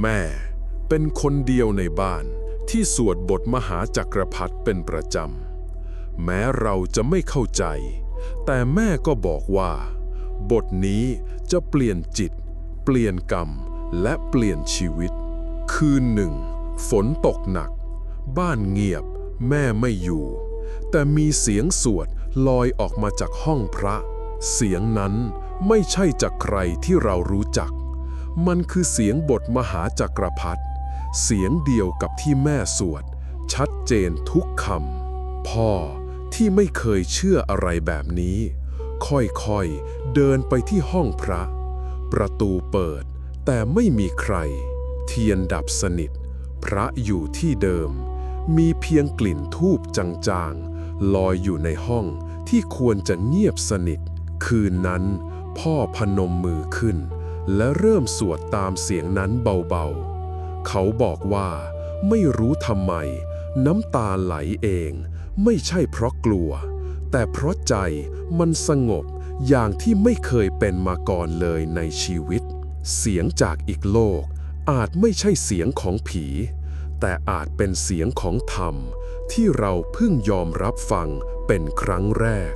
แม่ เป็นคนเดียวในบ้านที่สวดบทมหาจักรพรรดิเป็นประจำ แม้เราจะไม่เข้าใจ แต่แม่ก็บอกว่า บทนี้จะเปลี่ยนจิต เปลี่ยนกรรม และเปลี่ยนชีวิต คืนหนึ่ง ฝนตกหนัก บ้านเงียบ แม่ไม่อยู่ แต่มีเสียงสวดลอยออกมาจากห้องพระ เสียงนั้นไม่ใช่จากใครที่เรารู้จัก มันคือเสียงบทมหาจักรพรรดิเสียงเดียวกับที่แม่สวด ชัดเจนทุกคำพ่อที่ไม่เคยเชื่ออะไรแบบนี้ ค่อยๆ เดินไปที่ห้องพระ ประตูเปิด แต่ไม่มีใคร เทียนดับสนิท พระอยู่ที่เดิม มีเพียงกลิ่นทูบจางๆ ลอยอยู่ในห้องที่ควรจะเงียบสนิท คืนนั้น พ่อพนมมือขึ้น และเริ่มสวดตามเสียงนั้นเบาๆ เขาบอกว่า ไม่รู้ทำไม น้ำตาไหลเอง ไม่ใช่เพราะกลัว แต่เพราะใจมันสงบอย่างที่ไม่เคยเป็นมาก่อนเลยในชีวิต เสียงจากอีกโลก อาจไม่ใช่เสียงของผี แต่อาจเป็นเสียงของธรรม ที่เราเพิ่งยอมรับฟังเป็นครั้งแรก